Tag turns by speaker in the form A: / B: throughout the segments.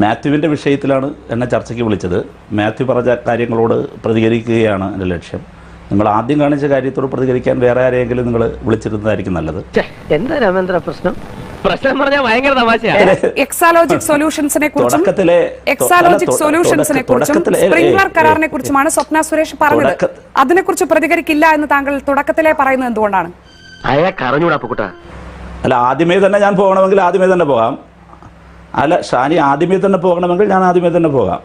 A: മാത്യുവിന്റെ വിഷയത്തിലാണ് എന്നെ ചർച്ചയ്ക്ക് വിളിച്ചത്. മാത്യു പറഞ്ഞ കാര്യങ്ങളോട് പ്രതികരിക്കുകയാണ് എന്റെ ലക്ഷ്യം. നിങ്ങൾ ആദ്യം കാണിച്ച കാര്യത്തോട് പ്രതികരിക്കാൻ വേറെ ആരെയെങ്കിലും നിങ്ങൾ വിളിച്ചിരുന്നതായിരിക്കും നല്ലത്.
B: എന്താ രാമേന്ദ്ര പ്രശ്നം? പ്രശ്നം പറഞ്ഞാൽ ഭയങ്കര തമാശയാ.
C: എക്സാലോജിക് സൊല്യൂഷൻസിനെ കുറിച്ചും എക്സാലോജിക് സൊല്യൂഷൻസിനെ കുറിച്ചും സ്പ്രിംഗ്ലർ കരാറിനെ കുറിച്ചുമാണ് സ്വപ്ന സുരേഷ് പറഞ്ഞത്. അതിനെക്കുറിച്ച് പ്രതികരിക്കില്ല എന്ന് താങ്കൾ തുടക്കത്തിലെ പറയുന്നത് എന്തുകൊണ്ടാണ്?
B: പുക്കുട്ടാ.
A: അല്ല ആദ്യമേ തന്നെ ഞാൻ പോകണമെങ്കിൽ ആദ്യമേ തന്നെ പോകാം. അല്ല ഷാനി ആദ്യമേ തന്നെ പോകണമെങ്കിൽ ഞാൻ ആദ്യമേ തന്നെ പോകാം.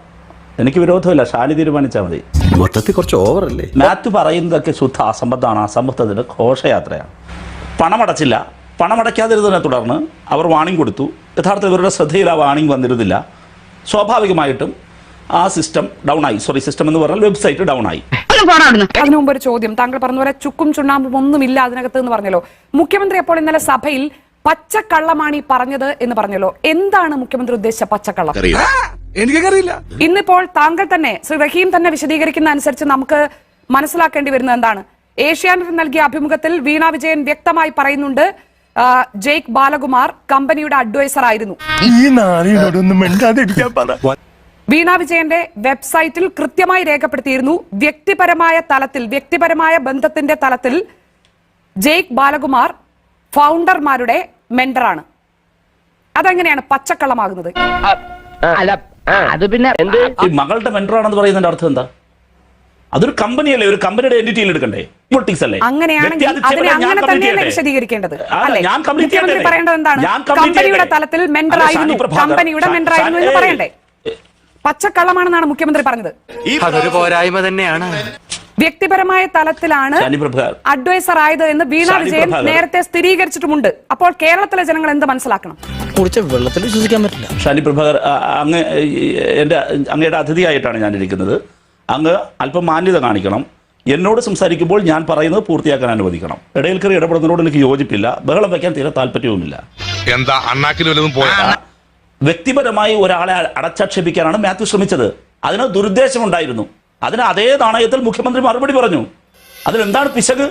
A: എനിക്ക് വിരോധമില്ല ഷാനി തീരുമാനിച്ചാൽ മതി.
D: മൊത്തത്തിൽ കുറച്ച് ഓവറല്ലേ?
A: മാത്യു പറയുന്നതൊക്കെ ശുദ്ധ അസംബദ്ധമാണ്. അസംബദ്ധത്തിന് ഘോഷയാത്രയാണ്. പണമടച്ചില്ല. പണമടയ്ക്കാതിരുന്നതിനെ തുടർന്ന് അവർ വാണിംഗ് കൊടുത്തു. യഥാർത്ഥ ഇവരുടെ ശ്രദ്ധയിൽ ആ വാണിംഗ് വന്നിരുന്നില്ല. സ്വാഭാവികമായിട്ടും ആ സിസ്റ്റം ഡൗൺ ആയി. സോറി സിസ്റ്റം എന്ന് പറഞ്ഞാൽ വെബ്സൈറ്റ് ഡൗൺ ആയി.
C: അതിനു മുമ്പ് ഒരു ചോദ്യം. താങ്കൾ പറഞ്ഞ പോലെ ചുക്കും ചുണ്ണാമ്പും ഒന്നുമില്ല അതിനകത്ത് എന്ന് പറഞ്ഞല്ലോ. മുഖ്യമന്ത്രി അപ്പോൾ ഇന്നലെ സഭയിൽ പച്ചക്കള്ളമാണ് ഈ പറഞ്ഞത് എന്ന് പറഞ്ഞല്ലോ. എന്താണ് മുഖ്യമന്ത്രി ഉദ്ദേശിച്ച പച്ചക്കള്ളം?
E: എനിക്കറിയില്ല.
C: ഇന്നിപ്പോൾ താങ്കൾ തന്നെ ശ്രീ റഹീം തന്നെ വിശദീകരിക്കുന്ന അനുസരിച്ച് നമുക്ക് മനസ്സിലാക്കേണ്ടി വരുന്നത് എന്താണ്? ഏഷ്യാനെറ്റ് നൽകിയ അഭിമുഖത്തിൽ വീണ വിജയൻ വ്യക്തമായി പറയുന്നുണ്ട് ജെയ്ക്ക് ബാലകുമാർ കമ്പനിയുടെ അഡ്വൈസർ ആയിരുന്നു. വീണ വിജയന്റെ വെബ്സൈറ്റിൽ കൃത്യമായി രേഖപ്പെടുത്തിയിരുന്നു വ്യക്തിപരമായ തലത്തിൽ വ്യക്തിപരമായ ബന്ധത്തിന്റെ തലത്തിൽ ജെയ്ക്ക് ബാലകുമാർ ഫൗണ്ടർമാരുടെ മെന്ററാണ്. അതെങ്ങനെയാണ് പച്ചക്കള്ളമാകുന്നത്?
B: അല്ല അത് പിന്നെ എന്ത്?
A: ഈ മകളുടെ മെന്ററാണെന്ന് പറയുന്നതിന്റെ അർത്ഥം എന്താ? അതൊരു കമ്പനിയല്ലേ ഒരു കമ്പനിയുടെ എന്റിറ്റിയിൽ എടുക്കണ്ടേ? പൊളിറ്റിക്സ് അല്ലേ? അങ്ങനെയാണ്
C: അല്ലേ
A: അല്ല,
C: പച്ചക്കള്ളമാണെന്നാണ് മുഖ്യമന്ത്രി പറഞ്ഞത്.
F: അതൊരു പോരായ്മ തന്നെയാണ്.
C: വ്യക്തിപരമായ തലത്തിലാണ് അഡ്വൈസർ ആയത് എന്ന് വീണ വിജയൻ നേരത്തെ സ്ഥിരീകരിച്ചിട്ടുമുണ്ട്. അപ്പോൾ കേരളത്തിലെ ജനങ്ങൾ എന്ത് മനസ്സിലാക്കണം?
F: കുടിച്ച വെള്ളത്തിൽ വിശ്വസിക്കാൻ പറ്റില്ല.
A: ഷാനി പ്രഭാകർ അങ്ങ് എന്റെ അങ്ങയുടെ അതിഥിയായിട്ടാണ് ഞാൻ ഇരിക്കുന്നത് അങ്ങ് അല്പം മാന്യത കാണിക്കണം. എന്നോട് സംസാരിക്കുമ്പോൾ ഞാൻ പറയുന്നത് പൂർത്തിയാക്കാൻ അനുവദിക്കണം. ഇടയിൽ കയറി ഇടപെടുന്നതിനോട് എനിക്ക് യോജിപ്പില്ല. ബഹളം വെക്കാൻ തീരെ താല്പര്യവുമില്ല.
G: എന്താ അണ്ണാക്കിൽ വല്ലതും പോയാ?
A: വ്യക്തിപരമായി ഒരാളെ അടച്ചാക്ഷേപിക്കാനാണ് മാത്യു ശ്രമിച്ചത്. അതിന് ദുരുദ്ദേശമുണ്ടായിരുന്നു. അതിന് അതേ നാണയത്തിൽ മുഖ്യമന്ത്രി മറുപടി പറഞ്ഞു. അതിൽ എന്താണ് പിശക്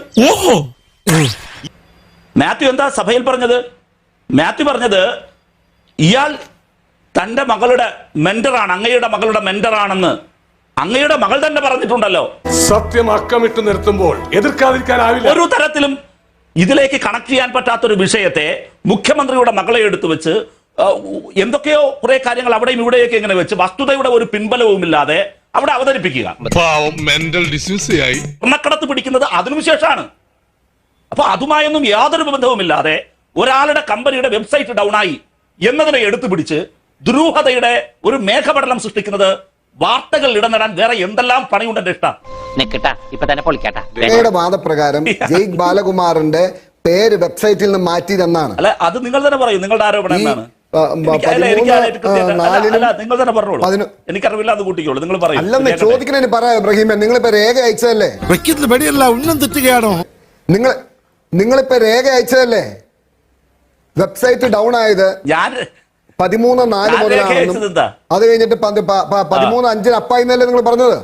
A: മാത്യു എന്താ സഭയിൽ പറഞ്ഞത്? മാത്യു പറഞ്ഞത് ഇയാൾ തന്റെ മകളുടെ മെന്ററാണ് അങ്ങയുടെ മകളുടെ മെന്ററാണെന്ന്. അങ്ങയുടെ മകൾ തന്നെ പറഞ്ഞിട്ടുണ്ടല്ലോ.
H: സത്യം അക്കമിട്ട് നിർത്തുമ്പോൾ എതിർക്കാതിരിക്കാനാവില്ല.
A: ഒരു തരത്തിലും ഇതിലേക്ക് കണക്ട് ചെയ്യാൻ പറ്റാത്തൊരു വിഷയത്തെ മുഖ്യമന്ത്രിയുടെ മകളെ എടുത്തു വെച്ച് എന്തൊക്കെയോ കുറെ കാര്യങ്ങൾ അവിടെയും ഇവിടെയൊക്കെ ഇങ്ങനെ വെച്ച് വസ്തുതയുടെ ഒരു പിൻബലവുമില്ലാതെ അവിടെ അവതരിപ്പിക്കുക.
G: മെന്റൽ ഡിസ്യൂസ് ആയി.
A: സ്വർണക്കടത്ത് പിടിക്കുന്നത് അതിനുശേഷമാണ് അപ്പൊ അതുമായൊന്നും യാതൊരു ബന്ധവുമില്ലാതെ ഒരാളുടെ കമ്പനിയുടെ വെബ്സൈറ്റ് ഡൗൺ ആയി എന്നതിനെ എടുത്തു പിടിച്ച് ദുരൂഹതയുടെ ഒരു മേഘപടലം സൃഷ്ടിക്കുന്നത് വാർത്തകൾ ഇടനടാൻ വേറെ എന്തെല്ലാം പണിയുണ്ട് എന്റെ ഇഷ്ടം?
I: വാദപ്രകാരം ബാലകുമാറിന്റെ പേര് വെബ്സൈറ്റിൽ നിന്ന് മാറ്റി മാറ്റിയതെന്നാണ്.
A: അല്ല അത് നിങ്ങൾ തന്നെ പറയും. നിങ്ങളുടെ ആരോപണം എന്താണ്? എനിക്കറിവില്ല അത് കൂട്ടിക്കോളൂ നിങ്ങൾ പറയും.
I: അല്ലെന്ന്
A: കേൾക്കട്ടെ.
I: ചോദിക്കണേന് പറയാം ഇബ്രാഹിമെ നിങ്ങളിപ്പോ രേഖ അയച്ചതല്ലേ?
E: വെക്കുന്ന പടിയല്ല ഉന്നം തെറ്റുകയാണോ?
I: നിങ്ങൾ നിങ്ങളിപ്പോ രേഖ അയച്ചതല്ലേ? വെബ്സൈറ്റ് ഡൗൺ ആയത്
A: ഞാൻ
I: പതിമൂന്ന് നാല് മുതലാണെന്നും അത് കഴിഞ്ഞിട്ട് പതിമൂന്ന് അഞ്ചിന് അപ്പായിന്നല്ലേ നിങ്ങൾ പറഞ്ഞത്?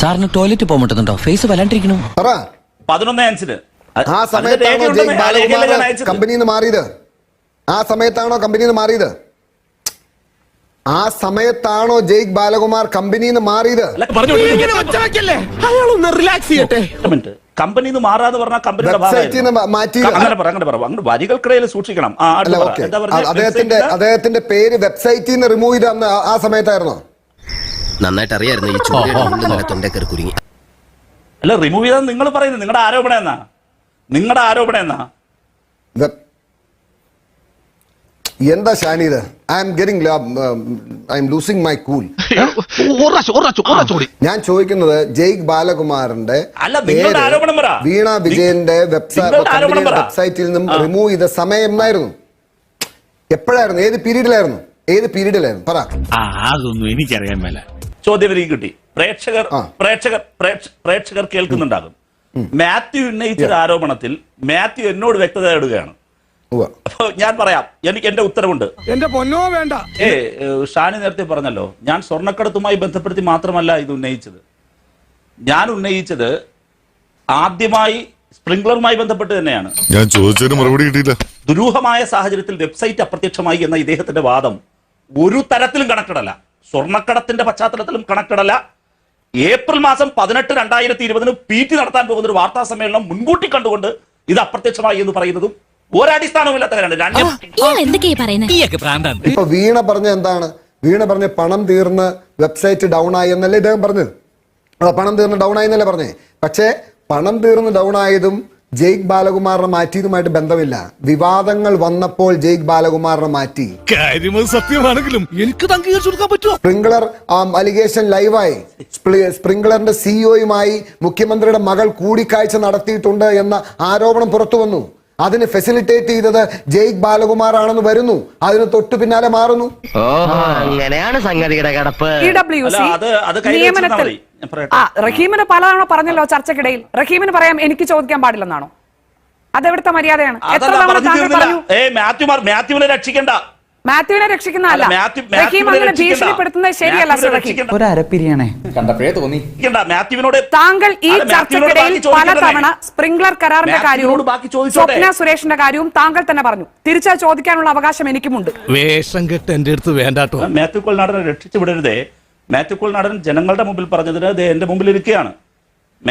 F: സാറിന് ടോയ്ലറ്റ് പോകാൻ പറ്റുന്നുണ്ടോ? ഫേസ് വല്ലാണ്ടിരിക്കണു
I: പറ.
A: പതിനൊന്നേ അഞ്ചിന്. അത്
I: ആ സമയത്താണ് കമ്പനിന്ന് മാറിയത്? ആ സമയത്താണോ കമ്പനിയിൽ നിന്ന് മാറിയത്? ആ സമയത്താണോ ജയ്ക് ബാലകുമാർ കമ്പനിയിൽ നിന്ന് മാറിയത്?
A: അല്ല,
E: അയാളൊന്ന് റിലാക്സ് ചെയ്യട്ടെ.
A: മിനിറ്റ് കമ്പനിയിൽ നിന്ന് മാറാന്ന് പറഞ്ഞാൽ കമ്പനിയുടെ
I: വെബ്സൈറ്റിൽ നിന്ന് മാറ്റി
A: അങ്ങനെ പറ അങ്ങനെ പറ. അങ്ങനെ വരികൾക്കിടയിൽ സൂക്ഷിക്കണം?
I: അദ്ദേഹത്തിന്റെ അദ്ദേഹത്തിന്റെ പേര് വെബ്സൈറ്റിൽ നിന്ന് റിമൂവ് ചെയ്ത അന്ന് ആ- സമയത്തായിരുന്നോ?
D: നന്നായിട്ട് അറിയായിരുന്നു ഈ ചൂട് തൊണ്ടക്കറി കുരുങ്ങി.
A: അല്ല റിമൂവ് ചെയ്താൽ നിങ്ങൾ പറയുന്നത്. നിങ്ങളുടെ ആരോപണം എന്നാ? നിങ്ങളുടെ ആരോപണം എന്നാ?
I: എന്താ Shanith I'm getting I'm losing my cool ഞാൻ ചോദിക്കുന്നത് ജെയ്ക്ക് ബാലകുമാറിന്റെ
A: അല്ല, നിങ്ങളുടെ ആരോപണം പറ.
I: വീണ വിജയന്റെ. വെബ്സൈറ്റിൽ നിന്നും റിമൂവ് ചെയ്ത സമയമായിരുന്നു. എന്നായിരുന്നു എപ്പോഴായിരുന്നു? ഏത് പീരീഡിലായിരുന്നു? ഏത് പീരീഡിലായിരുന്നു? പറ.
E: അതൊന്നും എനിക്കറിയാൻ മേല.
A: ചോദ്യം എനിക്ക് കിട്ടി. പ്രേക്ഷകർ പ്രേക്ഷകർ പ്രേക്ഷകർ കേൾക്കുന്നുണ്ടാകും. മാത്യു ഉന്നയിച്ച ആരോപണത്തിൽ മാത്യു എന്നോട് വ്യക്തത ഇടുകയാണ്. അപ്പൊ ഞാൻ പറയാം എനിക്ക് എന്റെ ഉത്തരവുണ്ട്.
E: എന്റെ പൊന്നോ വേണ്ട.
A: ഏ ഷാനി നേരത്തെ പറഞ്ഞല്ലോ ഞാൻ സ്വർണക്കടത്തുമായി ബന്ധപ്പെടുത്തി മാത്രമല്ല ഇത് ഉന്നയിച്ചത്. ഞാൻ ഉന്നയിച്ചത് ആദ്യമായി സ്പ്രിംഗ്ലറുമായി ബന്ധപ്പെട്ട് തന്നെയാണ്.
G: ഞാൻ ചോദിച്ചതിന് മറുപടി കിട്ടിയില്ല.
A: ദുരൂഹമായ സാഹചര്യത്തിൽ വെബ്സൈറ്റ് അപ്രത്യക്ഷമായി എന്ന ഇദ്ദേഹത്തിന്റെ വാദം ഒരു തരത്തിലും കണക്കിടല സ്വർണക്കടത്തിന്റെ സ്വർണക്കടത്തിന്റെ പശ്ചാത്തലത്തിലും കണക്കിടല ഏപ്രിൽ മാസം പതിനെട്ട് രണ്ടായിരത്തി ഇരുപതിന് പി ടി നടത്താൻ പോകുന്ന ഒരു വാർത്താ സമ്മേളനം മുൻകൂട്ടി കണ്ടുകൊണ്ട് ഇത് അപ്രത്യക്ഷമായി എന്ന് പറയുന്നതും ഒരടിസ്ഥാനവുമില്ലാത്ത കാര്യമാണ്
I: ഇപ്പൊ വീണ പറഞ്ഞ എന്താണ്? വീണ പറഞ്ഞ പണം തീർന്ന് വെബ്സൈറ്റ് ഡൗൺ ആയി എന്നല്ലേ ഇദ്ദേഹം പറഞ്ഞത്? പണം തീർന്ന് ഡൗൺ ആയി എന്നല്ലേ പറഞ്ഞേ? പക്ഷേ പണം തീർന്ന് ഡൗൺ ആയതും ജയ്ക് ബാലകുമാറിനെ മാറ്റിയതുമായിട്ട് ബന്ധമില്ല. വിവാദങ്ങൾ വന്നപ്പോൾ ജയ്ക് ബാലകുമാറിനെ മാറ്റി.
E: സത്യമാണെങ്കിലും എനിക്ക് കൊടുക്കാൻ പറ്റുമോ?
I: സ്പ്രിംഗ്ലർ അലിഗേഷൻ ലൈവായി. സ്പ്രിംഗ്ലറിന്റെ സിഇഒയുമായി മുഖ്യമന്ത്രിയുടെ മകൾ കൂടിക്കാഴ്ച നടത്തിയിട്ടുണ്ട് എന്ന ആരോപണം പുറത്തു വന്നു. അതിന് ഫെസിലിറ്റേറ്റ് ചെയ്തത് ജയിക് ബാലകുമാർ ആണെന്ന് വരുന്നു. അതിന് തൊട്ടു പിന്നാലെ മാറുന്നു.
B: അങ്ങനെയാണ് സംഗതിയുടെ കിടപ്പ്.
C: നിയമനത്തിൽ. ആ റഹീമിന് പലതവണ പറഞ്ഞല്ലോ ചർച്ചക്കിടയിൽ റഹീമിന് പറയാം എനിക്ക് ചോദിക്കാൻ പാടില്ലെന്നാണോ? അതെവിടുത്തെ മര്യാദയാണ്? എത്ര തവണ
A: മാത്യുവിനെ രക്ഷിക്കണ്ട.
C: മാത്യുവിനെ രക്ഷിക്കുന്നതല്ല റഹീം അങ്ങനെ ഭീഷണിപ്പെടുത്തുന്നത് ശരിയല്ല.
F: ഒരു അരപ്പിരിയാണേ
A: രക്ഷിക്കണ്ട. മാത്യുവിനോട്
C: താങ്കൾ ഈ ചർച്ചക്കിടയിൽ? പലതവണ സ്പ്രിംഗ്ലർ കരാറിന്റെ കാര്യവും
A: ചോദിച്ചോട്ടെ.
C: സ്വപ്ന സുരേഷിന്റെ കാര്യവും താങ്കൾ തന്നെ പറഞ്ഞു. തിരിച്ചാ ചോദിക്കാനുള്ള അവകാശം എനിക്കുമുണ്ട്.
E: വേഷം കെട്ട് എന്റെ അടുത്ത് വേണ്ടാട്ടോ.
A: മാത്യു നടനെ രക്ഷിച്ചു വിടരുതേ. മാത്യു കൊൾനാടൻ ജനങ്ങളുടെ മുമ്പിൽ പറഞ്ഞതിന് ദേ എന്റെ മുമ്പിൽ ഇരിക്കുകയാണ്.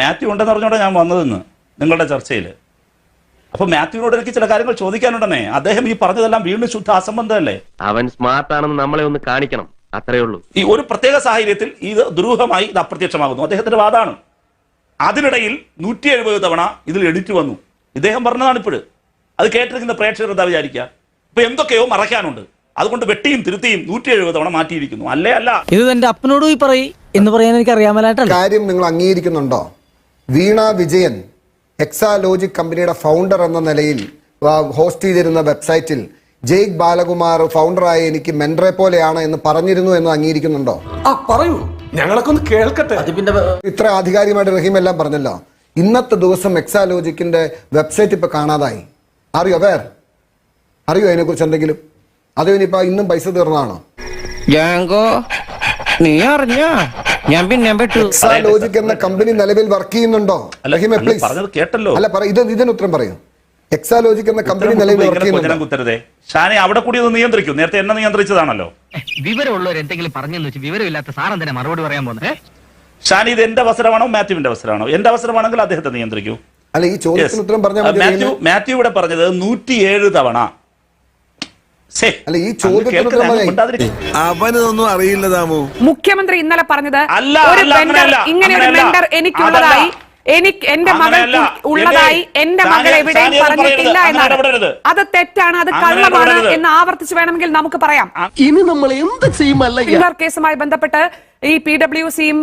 A: മാത്യു ഉണ്ടെന്ന് പറഞ്ഞോടെ ഞാൻ വന്നതെന്ന് നിങ്ങളുടെ ചർച്ചയിൽ അപ്പൊ മാത്യുവിനോട് എനിക്ക് ചില കാര്യങ്ങൾ ചോദിക്കാനുണ്ടെന്നേ. അദ്ദേഹം ഈ പറഞ്ഞതെല്ലാം വീണ്ടും ശുദ്ധ അസംബന്ധമല്ലേ
B: അവൻ സ്മാർട്ട് ആണെന്ന് നമ്മളെ ഒന്ന് കാണിക്കണം. അത്രേ ഉള്ളൂ.
A: ഈ ഒരു പ്രത്യേക സാഹചര്യത്തിൽ ഇത് ദുരൂഹമായി ഇത് അപ്രത്യക്ഷമാകുന്നു. അദ്ദേഹത്തിന്റെ വാദമാണ് അതിനിടയിൽ നൂറ്റി എഴുപത് തവണ ഇതിൽ എഡിറ്റ് വന്നു. ഇദ്ദേഹം പറഞ്ഞതാണ് ഇപ്പോഴും. അത് കേട്ടിരിക്കുന്ന പ്രേക്ഷകർ എന്താ വിചാരിക്കുക? ഇപ്പൊ എന്തൊക്കെയോ മറയ്ക്കാനുണ്ട്. അതുകൊണ്ട് വെട്ടിയും തിരുത്തിയും നൂറ്റി എഴുപത് തവണ മാറ്റിയിരിക്കുന്നു. അല്ലേ അല്ല?
F: ഇത് തന്റെ അപ്പനോട് പോയി പറയ് എന്ന് പറയാൻ എനിക്ക് അറിയാമലായിട്ടല്ല?
I: കാര്യം നിങ്ങൾ അംഗീകരിക്കുന്നുണ്ടോ? വീണ വിജയൻ എക്സാലോജിക് കമ്പനിയുടെ ഫൗണ്ടർ എന്ന നിലയിൽ ഹോസ്റ്റ് ചെയ്തിരുന്ന വെബ്സൈറ്റിൽ ജയ്ക് ബാലകുമാർ ഫൗണ്ടറായ എനിക്ക് മെൻഡറെ പോലെയാണ് എന്ന് പറഞ്ഞിരുന്നു എന്ന് അംഗീകരിക്കുന്നുണ്ടോ?
H: ആ പറയൂ. ഞങ്ങളൊക്കെ ഒന്ന് കേൾക്കട്ടെ.
I: ഇത്ര ആധികാരികമായിട്ട് റഹീം എല്ലാം പറഞ്ഞല്ലോ. ഇന്നത്തെ ദിവസം എക്സാലോജിക്കിന്റെ വെബ്സൈറ്റ് ഇപ്പൊ കാണാതായി. അറിയോ വേർ അറിയോ അതിനെ കുറിച്ച് എന്തെങ്കിലും? അതോ ഇനിയിപ്പോ ഇന്നും പൈസ തീർന്നാണോ
F: ജാങ്കോ നീ അറിഞ്ഞ?
I: എക്സാലോജിക് എന്ന കമ്പനി നിലവിൽ വർക്ക് ചെയ്യുന്നുണ്ടോ?
A: അല്ല,
I: പ്ലീസ്
A: പറഞ്ഞത് കേട്ടല്ലോ.
I: അല്ല പറ ഇത് ഇതിന് ഉത്തരം പറയൂ. എക്സാലോജിക് എന്ന കമ്പനി നിലവിൽ വർക്ക് ചെയ്യുന്നുണ്ടോ?
A: ഷാനെ അവിടെ കൂടി ഒന്ന് നിയന്ത്രിക്കും. നേരത്തെ എന്നെ നിയന്ത്രിച്ചതാണല്ലോ.
B: വിവരമുള്ളവർ എന്തെങ്കിലും പറഞ്ഞെന്ന് വെച്ച് വിവരമില്ലാത്ത സാറൻ തന്നെ മറുപടി പറയാൻ പോകുന്നത്
A: ഷാനി ഇത് എന്റെ അവസരമാണോ മാത്യുവിന്റെ അവസരമാണോ? എന്റെ അവസരമാണെങ്കിൽ അദ്ദേഹത്തെ നിയന്ത്രിക്കൂ.
I: അല്ല ഈ ചോദ്യത്തിന് ഉത്തരം പറഞ്ഞാൽ
A: മാത്യു മാത്യു ഇവിടെ പറഞ്ഞത് നൂറ്റിയേഴ് തവണ.
I: അല്ല, ഈ.
E: അവനൊന്നും അറിയില്ല
C: മുഖ്യമന്ത്രി ഇന്നലെ പറഞ്ഞത്
A: അല്ല,
C: ഒരു ഇങ്ങനെ ഒരു മെന്റർ എനിക്കുള്ളതായി എനിക്ക് എന്റെ മകൾ ഉള്ളതായി എന്റെ മകൾ എവിടെയും പറഞ്ഞിട്ടില്ല എന്നാണ്. അത് തെറ്റാണ് അത് കള്ളമാണ് എന്ന് ആവർത്തിച്ച് വേണമെങ്കിൽ നമുക്ക് പറയാം.
B: ഇനി നമ്മൾ എന്ത് ചെയ്യുമല്ല
C: ഫിംഗർ കേസുമായി ബന്ധപ്പെട്ട് ഈ പി ഡബ്ല്യു സിയും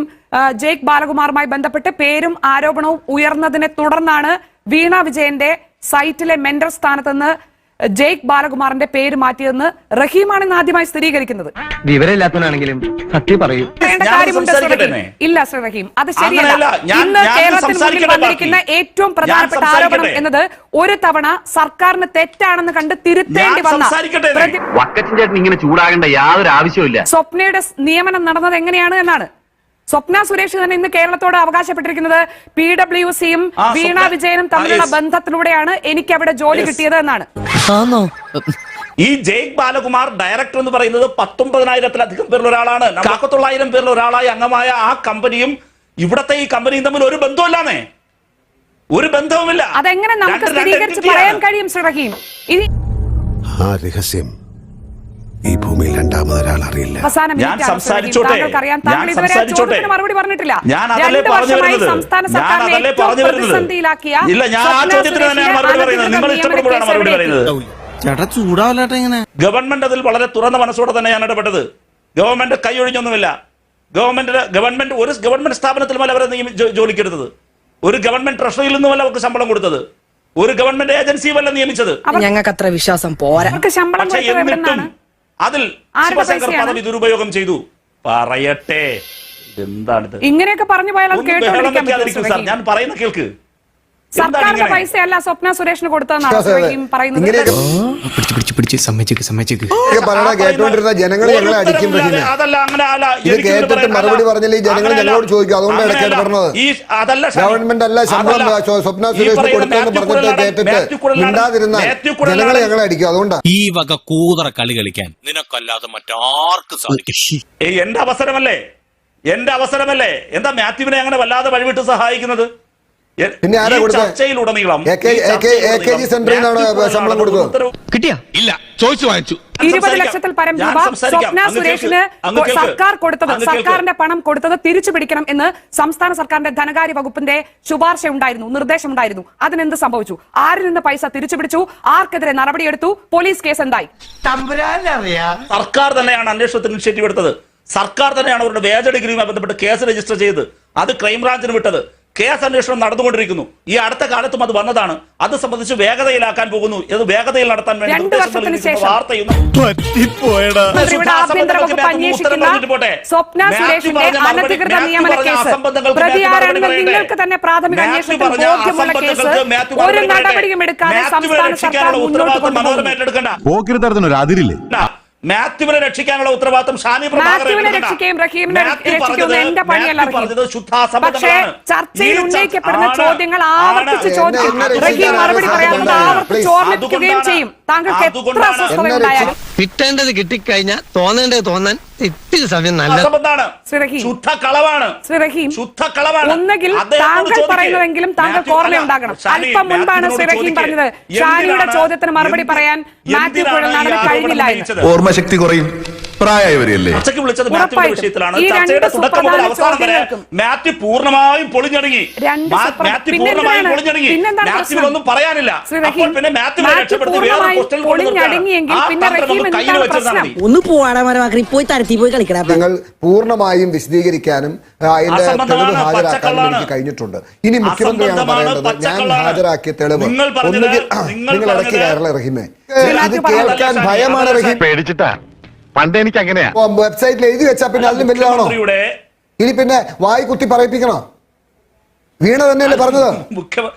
C: ജേക്ക് ബാലകുമാറുമായി ബന്ധപ്പെട്ട് പേരും ആരോപണവും ഉയർന്നതിനെ തുടർന്നാണ് വീണ വിജയന്റെ സൈറ്റിലെ മെന്റർ സ്ഥാനത്ത് നിന്ന് ജേക്ക് ബാലകുമാറിന്റെ പേര് മാറ്റിയതെന്ന് റഹീമാണ് ഇന്ന് ആദ്യമായി സ്ഥിരീകരിക്കുന്നത്
B: വിവരമില്ലാത്തവനാണെങ്കിലും സത്യം പറയൂ
C: പറയേണ്ട കാര്യമുണ്ട് ശ്രീ റഹീം. ഇല്ല ശ്രീ റഹീം അത് ശരിയല്ല
A: അങ്ങനെയല്ല. ഞാൻ-
C: ഇന്ന്
A: ഞാൻ
C: കേരളത്തിന് മുന്നിൽ
A: സംസാരിക്കട്ടെ
C: വന്നിരിക്കുന്ന
A: ബാക്കി.
C: ഏറ്റവും പ്രധാനപ്പെട്ട
A: ഞാൻ
C: ആരോപണം
A: സംസാരിക്കട്ടെ.
C: എന്നത് ഒരു തവണ സർക്കാരിന് തെറ്റാണെന്ന് കണ്ട് തിരുത്തേണ്ടി
A: ഞാൻ
C: വന്ന
A: സംസാരിക്കട്ടെ.
C: പ്രതി-
B: വക്കച്ചൻ ചേട്ടൻ ഇങ്ങനെ ചൂടാകേണ്ട യാതൊരു ആവശ്യമില്ല
C: സ്വപ്നയുടെ സ് നിയമനം നടന്നത് എങ്ങനെയാണ് എന്നാണ് സ്വപ്ന സുരേഷ് തന്നെ ഇന്ന് കേരളത്തോട് അവകാശപ്പെട്ടിരിക്കുന്നത് പി ഡബ്ല്യു സിയും വീണ വിജയനും തമ്മിലുള്ള. ബന്ധത്തിലൂടെയാണ് എനിക്ക് അവിടെ ജോലി. കിട്ടിയത് എന്നാണ്.
F: ആന്നോ?
A: ഈ ജയ്ക്ക് ബാലകുമാർ ഡയറക്ടർ എന്ന് പറയുന്നത് പത്തൊമ്പതിനായിരത്തിലധികം പേരിൽ ഒരാളാണ്. നാൽപ്പത്തൊള്ളായിരം പേരിൽ ഒരാളായി അംഗമായ ആ കമ്പനിയും ഇവിടത്തെ ഈ കമ്പനിയും തമ്മിൽ ഒരു ബന്ധമില്ലാന്നേ ഒരു ബന്ധവുമില്ല.
C: അതെങ്ങനെ നമുക്ക് സ്ഥിരീകരിച്ച് പറയാൻ കഴിയും ശ്രീ റഹീം?
E: ആ രഹസ്യം ഈ ഭൂമിയിൽ രണ്ടാമത് ഒരാൾ
C: അറിയില്ല
A: ഞാൻ. സംസാരിച്ചോട്ടെ. ഞാൻ സംസാരിച്ചോട്ടെ.
C: മറുപടി പറഞ്ഞിട്ടില്ല
A: ഞാൻ അതല്ലേ
C: രണ്ട്
A: പറഞ്ഞു വരുന്നത്. ഞാൻ
C: സർക്കാരിനെ
A: അതല്ലേ
C: ഏറ്റവും
A: പറഞ്ഞു വരുന്നത്. ഇല്ല, ഞാൻ ആ
C: സ്വപ്ന
A: ചോദ്യത്തിന് തന്നെയാണ് മറുപടി പറയുന്നത്. നിങ്ങൾ ഇഷ്ടപ്പെടുമ്പോഴാണ് മറുപടി പറയുന്നത്.
F: ചേട്ടാ ചൂടാവല്ലാട്ടെ ഇങ്ങനെ
A: ഗവൺമെന്റ് അതിൽ വളരെ തുറന്ന മനസ്സോടെ തന്നെയാണ് ഇടപെട്ടത് ഗവൺമെന്റ് കൈയൊഴിഞ്ഞൊന്നുമില്ല ഗവൺമെന്റ് ഗവൺമെന്റ് ഒരു ഗവൺമെന്റ് സ്ഥാപനത്തിലുമല്ല അവരെ ജോലിക്കെടുത്തത് ഒരു ഗവൺമെന്റ് ട്രഷറിയിൽ നിന്നുമല്ല അവർക്ക് ശമ്പളം കൊടുത്തത് ഒരു ഗവൺമെന്റ് ഏജൻസിയുമല്ല നിയമിച്ചത്
F: ഞങ്ങൾക്ക് അത്ര വിശ്വാസം പോരാ
C: ശമ്പളം
A: അതിൽ ശിവശങ്കർ പദവി ദുരുപയോഗം ചെയ്തു. പറയട്ടെ. എന്താണിത്
C: ഇങ്ങനെയൊക്കെ പറഞ്ഞു പോയാൽ
A: ഞാൻ പറയുന്ന കേൾക്ക്.
C: സർക്കാരിന്റെ? പൈസയല്ല സ്വപ്ന സുരേഷിന് കൊടുത്തതെന്നാണ് പറയുന്നത്
I: ജനങ്ങൾ ഞങ്ങളെ അടിക്കും
A: ഉത്തരവുമില്ലാതെ അതല്ല അങ്ങനെ അല്ല.
I: ഇത് കേട്ടിട്ട് മറുപടി പറഞ്ഞില്ല? ഈ ജനങ്ങൾ ഞങ്ങളോട് ചോദിക്കും. അതുകൊണ്ടാണ് ഇടയ്ക്ക്
A: അങ്ങനെയല്ല.
I: പറഞ്ഞത്.
A: ഈ അതല്ല
I: ഗവൺമെന്റ് അല്ല ശമ്പളം സ്വപ്ന
A: ഈ
I: സുരേഷിന് കൊടുത്തെന്ന് പറഞ്ഞിട്ട് കേട്ടിട്ട് മിണ്ടാതിരുന്നാൽ ജനങ്ങൾ ഞങ്ങളെ അടിക്കും. അതുകൊണ്ടാണ്
J: ഈ വക കൂതറ കളി കളിക്കാൻ നിനക്കല്ലാതെ മറ്റാർക്കും സാധിക്കും
A: എന്റെ അവസരമല്ലേ? എന്റെ അവസരമല്ലേ? എന്താ മാത്യുവിനെ അങ്ങനെ വല്ലാതെ വഴിവിട്ട് സഹായിക്കുന്നത്?
I: പിന്നെ ആരാ
A: ഈ
I: കൊടുത്തത്?
A: ചർച്ചയിലുടനീളം
I: കെ- കെ- കെ ജി
A: ചർച്ചയിലുടനീളം
I: സെന്ററിൽ നിന്നാണ്
A: മാത്യു കുഴൽനാടൻ
I: ശമ്പളം
A: ഒരു
I: കൊടുത്തത്?
A: ഉത്തരവ്
F: കിട്ടിയാ?
G: ഇല്ല ചോദിച്ചു വാങ്ങിച്ചു.
C: ഇരുപത്. ലക്ഷത്തിൽ പരം രൂപ സ്വപ്ന സുരേഷിന് സർക്കാർ കൊടുത്തത് സർക്കാരിന്റെ പണം കൊടുത്തത് തിരിച്ചു പിടിക്കണം എന്ന് സംസ്ഥാന സർക്കാരിന്റെ ധനകാര്യ വകുപ്പിന്റെ ശുപാർശ ഉണ്ടായിരുന്നു നിർദ്ദേശം ഉണ്ടായിരുന്നു അതിനെന്ത് സംഭവിച്ചു? ആരിൽ നിന്ന് പൈസ തിരിച്ചു പിടിച്ചു? ആർക്കെതിരെ നടപടിയെടുത്തു? പോലീസ് കേസ് എന്തായി?
A: സർക്കാർ തന്നെയാണ് അന്വേഷണത്തിന് ഇനിഷ്യേറ്റീവ് എടുത്തത്. സർക്കാർ തന്നെയാണ് അവരുടെ വേജ ഡിഗ്രിയുമായി ബന്ധപ്പെട്ട് കേസ് രജിസ്റ്റർ ചെയ്ത് അത് ക്രൈംബ്രാഞ്ചിന് വിട്ടത്. കേസ് അന്വേഷണം നടന്നുകൊണ്ടിരിക്കുന്നു. ഈ അടുത്ത കാലത്തും അത് വന്നതാണ്. അത് സംബന്ധിച്ച് വേഗതയിലാക്കാൻ പോകുന്നു. ഇത് വേഗതയിൽ നടത്താൻ വേണ്ടി
C: രണ്ട്
A: നിർദ്ദേശം
C: ശേഷം.
A: വാർത്തയും
C: നിങ്ങൾക്ക് തന്നെ പ്രാഥമിക അന്വേഷണത്തിൽ ബോധ്യമുള്ള കേസ്. ഒരു നടപടിയും എടുക്കാതെ സംസ്ഥാന സർക്കാർ മുന്നോട്ട് കൊണ്ടുപോകുന്നു
A: ഏറ്റെടുക്കണ്ട
E: പോക്കിരിത്തരത്തിനൊരു അതിരില്ലേ?
A: മാത്യുവിനെ രക്ഷിക്കാനുള്ള ഉത്തരവാദിത്വം ഷാനി
C: ചർച്ചയിൽ ഉന്നയിക്കപ്പെടുന്ന ചോദ്യങ്ങൾ ആവർത്തിച്ച്
I: ചോദിക്കുന്നു
C: ചോദിക്കും. റഹീം മറുപടി
I: ആരും
C: ആവർത്തിച്ച്. ഓർമ്മിപ്പിക്കുകയും ചെയ്യും. താങ്കൾക്ക് എത്ര
A: അതുകൊണ്ടാണ്
C: അസ്വസ്ഥത
I: എന്നെ
C: ഉണ്ടായാലും
F: കിട്ടേണ്ടത് കിട്ടിക്കഴിഞ്ഞാൽ തോന്നേണ്ടത് തോന്നാൻ ഇത്തിരി സമയം
A: നല്ല
C: ഒന്നുകിൽ താങ്കൾ പറയുന്നതെങ്കിലും താങ്കൾ
A: മാത്യു-
C: ഓർമ്മയുണ്ടാകണം. അല്പം മുൻപാണ്
A: മാത്യുവിനോട്
C: ശ്രീ റഹീം
A: ചോദിക്ക്.
C: പറഞ്ഞത്. ഷാനിയുടെ ചോദ്യത്തിന് മറുപടി പറയാൻ മാത്യു
A: ആരോപണം
C: കഴിഞ്ഞില്ല?
E: ഓർമ്മശക്തി കുറയും. പ്രായമായവരല്ലേ
A: ചർച്ചയ്ക്ക് വിളിച്ചത് മാത്യുവിന്റെ. വിഷയത്തിലാണ്. ചർച്ചയുടെ തുടക്കം മുതൽ അവസാനം വരെ മാത്യു പൂർണമായും പൊളിഞ്ഞടങ്ങി. മാത്യു
C: പൂർണമായും?
A: പൊളിഞ്ഞടങ്ങി.
C: മാത്യു
A: ഒന്നും പറയാനില്ല. അപ്പോൾ പിന്നെ മാത്യുവിനെ
C: മാത്യു
A: രക്ഷപ്പെടുത്തി വേറെ നമുക്ക് കയ്യിൽ വെച്ചാൽ
F: ഒന്ന് പോവാടാ മരമാക്കി പോയി തരത്തി പോയി കളിക്കടാ
I: നിങ്ങൾ പൂർണമായും വിശദീകരിക്കാനും അതിന്റെ തെളിവ് ഹാജരാക്കാനും. എനിക്ക് കഴിഞ്ഞിട്ടുണ്ട്. ഇനി മുഖ്യമന്ത്രിയാണ് പറയേണ്ടത്. ഞാൻ ഹാജരാക്കിയ തെളിവ് ഒന്നുകിൽ
A: നിങ്ങൾ അടക്കി
I: കയറല റഹീമെ? ഇത് കേൾക്കാൻ ഭയമാണ് റഹീം.
E: പേടിച്ചിട്ടാ? പണ്ട് എനിക്ക് അങ്ങനെയാ
I: വെബ്സൈറ്റിൽ എഴുതി വെച്ചാ പിന്നെ അതിലും വലുതാണോ? ഇനി പിന്നെ വായി കുത്തി പറയിപ്പിക്കണോ? വീണ തന്നെയല്ലേ പറഞ്ഞത്?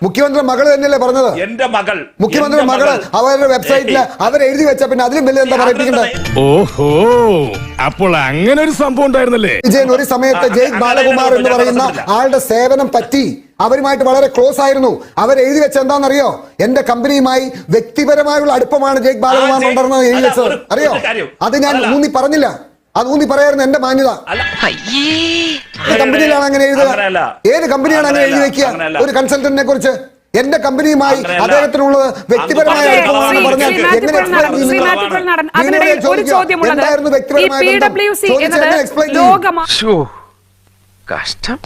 I: മുഖ്യമന്ത്രി മകൾ തന്നെയല്ലേ പറഞ്ഞത്?
A: എന്റെ മകൾ.
I: മുഖ്യമന്ത്രി മകൾ
A: മകൾ.
I: അവരുടെ വെബ്സൈറ്റിൽ അവർ എഴുതി വെച്ചാ പിന്നെ അതിലും വലിയ എന്താ പറയിപ്പിക്കുന്നത്
E: ഓഹോ അപ്പോൾ അങ്ങനെ ഒരു സംഭവം ഉണ്ടായിരുന്നല്ലേ?
I: വിജയൻ ഒരു സമയത്ത്
A: ജയ്
I: ബാലകുമാർ എന്ന് പറയുന്ന ആളുടെ സേവനം പറ്റി അവരുമായിട്ട് വളരെ ക്ലോസ് ആയിരുന്നു അവർ എഴുതി വെച്ച എന്താണെന്നറിയോ എന്റെ കമ്പനിയുമായി വ്യക്തിപരമായുള്ള അടുപ്പമാണ് ജയ്ക്ക് ബാലകുമാർ
A: ജയ്-
I: ഉണ്ടെന്ന് എഴുതി വെച്ചത് അറിയോ അത് ഞാൻ. ഊന്നി പറഞ്ഞില്ല അത് ഊന്നി പറയായിരുന്നു എന്റെ മാന്യത കമ്പനിയിലാണ് അങ്ങനെ. എഴുതുക ഏത് കമ്പനിയാണ് അങ്ങനെ എഴുതി. വെക്കുക ഒരു കൺസൾട്ടന്റിനെ കുറിച്ച് എന്റെ കമ്പനിയുമായി. അദ്ദേഹത്തിനുള്ളത് വ്യക്തിപരമായ.
C: ലോകമാ
F: കഷ്ടം